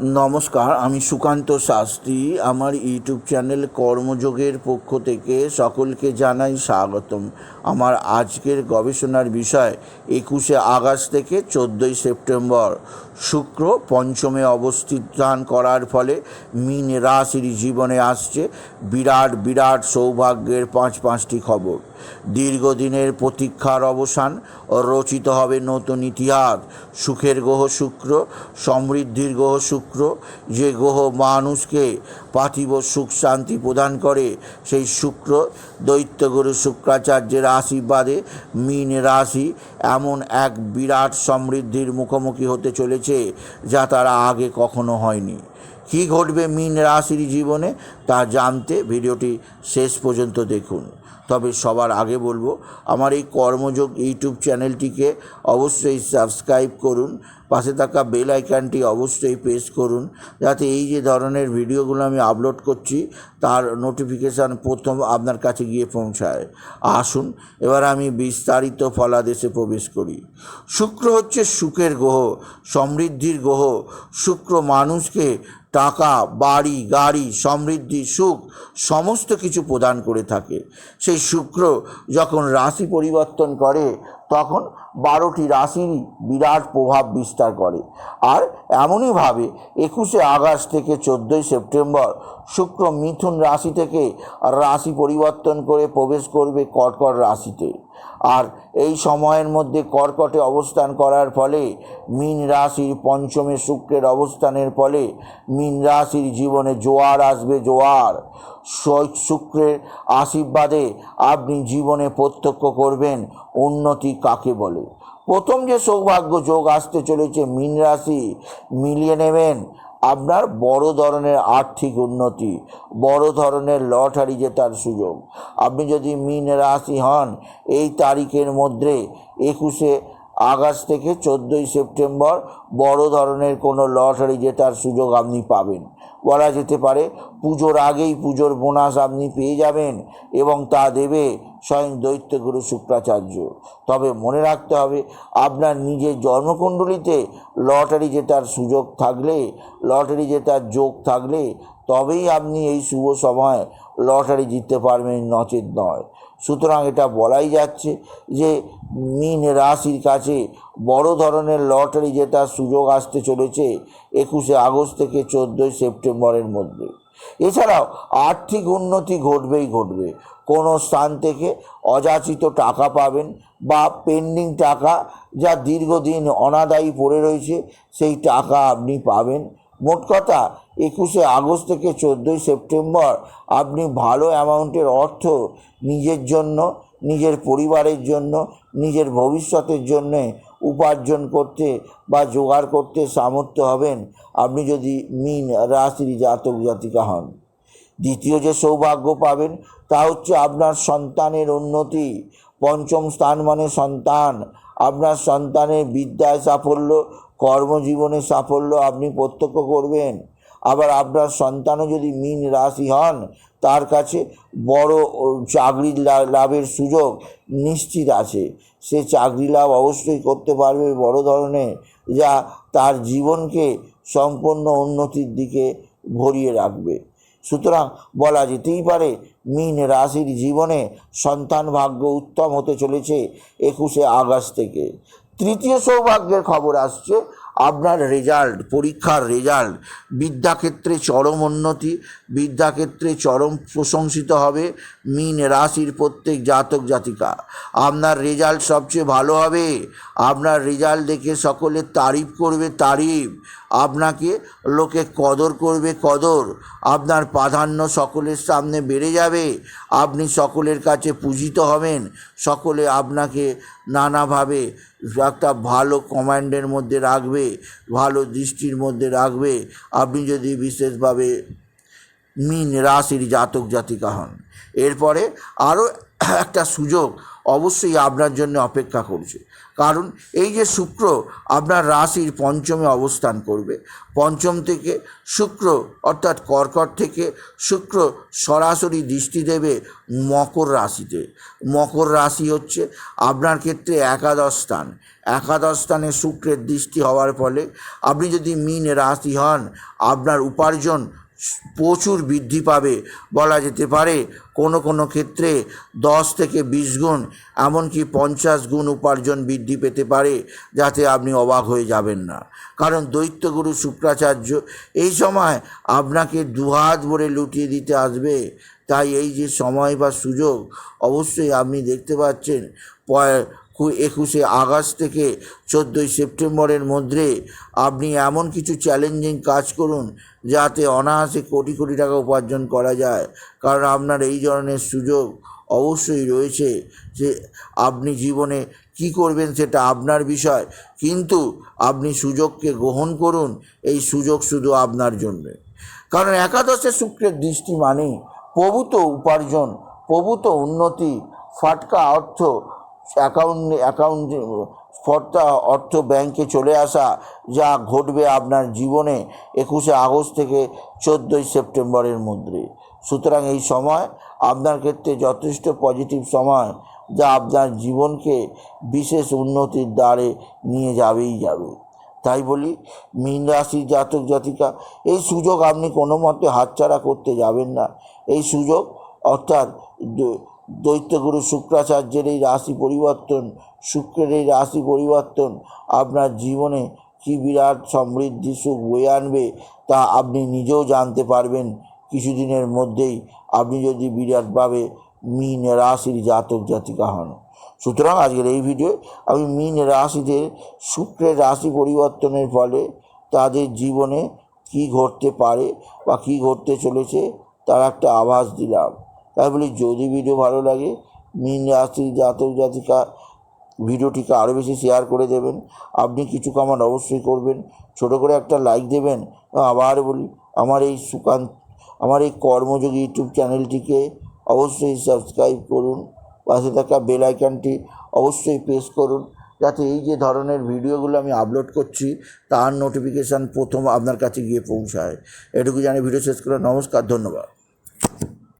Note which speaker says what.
Speaker 1: নমস্কার, আমি সুকান্ত শাস্ত্রী। আমার ইউটিউব চ্যানেল কর্মযোগের পক্ষ থেকে সকলকে জানাই স্বাগতম। আমার আজকের গবেষণার বিষয় একুশে আগস্ট থেকে চোদ্দোই সেপ্টেম্বর। শুক্র পঞ্চমে অবস্থান করার ফলে মীন রাশির জীবনে আসছে। বিরাট বিরাট সৌভাগ্যের পাঁচ পাঁচটি খবর। দীর্ঘদিনের প্রতীক্ষার অবসান রচিত হবে নতুন ইতিহাস। সুখের গ্রহ শুক্র, সমৃদ্ধির গ্রহ শুক্র, যে গ্রহ মানুষকে পার্থিব সুখ শান্তি প্রদান করে, সেই শুক্র দৈত্যগুরু শুক্রাচার্যের আশীর্বাদে মীন রাশি এমন এক বিরাট সমৃদ্ধির মুখোমুখি হতে চলেছে যা তারা আগে কখনো হয়নি। কী ঘটবে মীন রাশির জীবনে তা জানতে ভিডিওটি শেষ পর্যন্ত দেখুন। তবে সবার আগে বলব, আমার এই কর্মযোগ ইউটিউব চ্যানেলটিকে অবশ্যই সাবস্ক্রাইব করুন, পাশে থাকা বেল আইকনটি অবশ্যই প্রেস করুন, যাতে এই যে ধরনের ভিডিওগুলো আমি আপলোড করছি, তার নোটিফিকেশান প্রথম আপনার কাছে গিয়ে পৌঁছায়। আসুন, এবার আমি বিস্তারিত ফলাদেশে প্রবেশ করি। শুক্র হচ্ছে সুখের গ্রহ, সমৃদ্ধির গ্রহ। শুক্র মানুষকে টাকা, বাড়ি, গাড়ি, সমৃদ্ধি, সুখ, সমস্ত কিছু প্রদান করে থাকে। সেই শুক্র যখন রাশি পরিবর্তন করে, তখন বারোটি রাশির বিরাট প্রভাব বিস্তার করে। আর এমনইভাবে একুশে আগস্ট থেকে চোদ্দোই সেপ্টেম্বর শুক্র মিথুন রাশি থেকে রাশি পরিবর্তন করে প্রবেশ করবে কর্কট রাশিতে। আর এই সময়ের মধ্যে কর্কটে অবস্থান করার ফলে মীন রাশির পঞ্চমে শুক্রের অবস্থানের ফলে মীন রাশির জীবনে জোয়ার আসবে, জোয়ার। শুক্রের আশীর্বাদে আপনি জীবনে প্রত্যক্ষ করবেন উন্নতি কাকে বলে। প্রথম যে সৌভাগ্য যোগ আসতে চলেছে, মীন রাশি মিলিয়ে নেবেন। আপনার বড় ধরনের আর্থিক উন্নতি, বড় ধরনের লটারি জেতার সুযোগ। আপনি যদি মিন রাশি হন, এই তারিখের মধ্যে একুশে আগস্ট থেকে চোদ্দোই সেপ্টেম্বর বড় ধরনের কোনো লটারি জেতার সুযোগ আপনি পাবেন। বলা যেতে পারে, পুজোর আগেই পুজোর বোনাস আপনি পেয়ে যাবেন এবং তা দেবে স্বয়ং দৈত্যগুরু শুক্রাচার্য। তবে মনে রাখতে হবে, আপনার নিজের জন্মকুণ্ডলিতে লটারি জেতার সুযোগ থাকলে, লটারি জেতার যোগ থাকলে, তবেই আপনি এই শুভ সময় লটারি জিততে পারবেন নচেত নয়। সুতরাং এটা বলাই যাচ্ছে যে, মীন রাশির কাছে বড় ধরনের লটারি জেতার সুযোগ আসতে চলেছে একুশে আগস্ট থেকে চোদ্দোই সেপ্টেম্বরের মধ্যে। এছাড়াও আর্থিক উন্নতি ঘটবেই ঘটবে। কোনো স্থান থেকে অযাচিত টাকা পাবেন বা পেন্ডিং টাকা যা দীর্ঘদিন অনাদায়ী পড়ে রয়েছে, সেই টাকা আপনি পাবেন। মোট কথা, একুশে আগস্ট থেকে চোদ্দোই সেপ্টেম্বর আপনি ভালো অ্যামাউন্টের অর্থ নিজের জন্য, নিজের পরিবারের জন্য, নিজের ভবিষ্যতের জন্যে উপার্জন করতে বা জোগাড় করতে সামর্থ্য হবেন। আপনি যদি মিন রাশির জাতক জাতিকা হন। দ্বিতীয় যে সৌভাগ্য পাবেন তা হচ্ছে আপনার সন্তানের উন্নতি। পঞ্চম স্থান মানে সন্তান। আপনার সন্তানের বিদ্যায় সাফল্য কর্মজীবনে সাফল্য আপনি প্রত্যক্ষ করবেন। আবার আপনার সন্তানও যদি মিন রাশি হন তার কাছে বড় ও, চাকরি লাভের সুযোগ নিশ্চিত আছে। সে চাকরি লাভ অবশ্যই করতে পারবে বড় ধরনের যা তার জীবনকে সম্পূর্ণ উন্নতির দিকে ভরিয়ে রাখবে। সুতরাং বলা যেতেই পারে, মিন রাশির জীবনে সন্তান ভাগ্য উত্তম হতে চলেছে একুশে আগস্ট থেকে। তৃতীয় সৌভাগ্যের খবর আসছে, আপনার রেজাল্ট পরীক্ষার রেজাল্ট বিদ্যাক্ষেত্রে চরম উন্নতি, বিদ্যাক্ষেত্রে চরম প্রশংসিত হবে মিন রাশির প্রত্যেক জাতক জাতিকা। আপনার রেজাল্ট সবচেয়ে ভালো হবে, আপনার রেজাল্ট দেখে সকলে তারিফ করবে তারিফ। আপনাকে লোকে কদর করবে কদর। আপনার প্রাধান্য সকলের সামনে বেড়ে যাবে। আপনি সকলের কাছে পূজিত হবেন। সকলে আপনাকে নানাভাবে একটা ভালো কমান্ডের মধ্যে রাখবে, ভালো দৃষ্টির মধ্যে রাখবে। আপনি যদি বিশেষভাবে মীন রাশির জাতক জাতিকা হন। এরপরে আরও একটা সুযোগ অবশ্যই আপনার জন্য অপেক্ষা করছে। কারণ এই যে শুক্র আপনার রাশির পঞ্চমে অবস্থান করবে। পঞ্চম থেকে শুক্র অর্থাৎ কর্কট থেকে শুক্র সরাসরি দৃষ্টি দেবে মকর রাশিতে। মকর রাশি হচ্ছে আপনার ক্ষেত্রে একাদশ স্থান। একাদশ স্থানে শুক্রের দৃষ্টি হওয়ার ফলে আপনি যদি মিন রাশি হন, আপনার উপার্জন প্রচুর বৃদ্ধি পাবে, বলা যেতে পারে। কোনো কোনো ক্ষেত্রে দশ থেকে বিশ গুণ, এমনকি পঞ্চাশ গুণ উপার্জন বৃদ্ধি পেতে পারে, যাতে আপনি অবাক হয়ে যাবেন না। কারণ দৈত্যগুরু শুক্রাচার্য, এই সময় আপনাকে দুহাত ভরে লুটিয়ে দিতে আসবে। তাই এই যে সময় বা সুযোগ, অবশ্যই আপনি দেখতে পাচ্ছেন একুশে আগস্ট থেকে চোদ্দোই সেপ্টেম্বরের মধ্যে আপনি এমন কিছু চ্যালেঞ্জিং কাজ করুন যাতে অনায়াসে কোটি কোটি টাকা উপার্জন করা যায়। কারণ আপনার এই ধরনের সুযোগ অবশ্যই রয়েছে যে আপনি জীবনে কি করবেন সেটা আপনার বিষয়, কিন্তু আপনি সুযোগকে গ্রহণ করুন এই সুযোগ শুধু আপনার জন্যে। কারণ একাদশে শুক্রের দৃষ্টি মানে প্রভূত উপার্জন, প্রভূত উন্নতি, ফাটকা অর্থ অ্যাকাউন্ট অ্যাকাউন্ট ফর্তা অর্থ ব্যাংকে চলে আসা যা ঘটবে আপনার জীবনে একুশে আগস্ট থেকে চোদ্দোই সেপ্টেম্বরের মধ্যে। সুতরাং এই সময় আপনার ক্ষেত্রে যথেষ্ট পজিটিভ সময় যা আপনার জীবনকে বিশেষ উন্নতির দ্বারে নিয়ে যাবেই যাবে। তাই বলি, মীন রাশির জাতক জাতিকা, এই সুযোগ আপনি কোনো মতে হাতছাড়া করতে যাবেন না। এই সুযোগ অর্থাৎ দৈত্যগুরু শুক্রাচার্যের এই রাশি পরিবর্তন, শুক্রের এই রাশি পরিবর্তন আপনার জীবনে কি বিরাট সমৃদ্ধি, সুখ বয়ে আনবে তা আপনি নিজেও জানতে পারবেন। কিছুদিনের মধ্যেই আপনি যদি বিরাটভাবে মীন রাশির জাতক জাতিকা হন। সুতরাং আজকের এই ভিডিও আমি মীন রাশিদের শুক্রের রাশি পরিবর্তনের ফলে তাদের জীবনে কি ঘটতে পারে বা কি ঘটতে চলেছে তার একটা আভাস দিলাম। বলি যদি ভিডিও ভালো লাগে, মীন রাশির জাতক জাতিকা ভিডিওটিকে আরও বেশি শেয়ার করে দেবেন। আপনি কিছু কামান অবশ্যই করবেন। ছোট করে একটা লাইক দেবেন। আবার বলি, আমার এই সুকান্ত আমার এই কর্মযোগী ইউটিউব চ্যানেলটিকে অবশ্যই সাবস্ক্রাইব করুন। পাশে থাকা বেল আইকনটি অবশ্যই প্রেস করুন। যাতে এই যে ধরনের ভিডিওগুলো আমি আপলোড করছি, তার নোটিফিকেশান প্রথম আপনার কাছে গিয়ে পৌঁছায়। এটুকু জানি ভিডিও শেষ করে নমস্কার, ধন্যবাদ।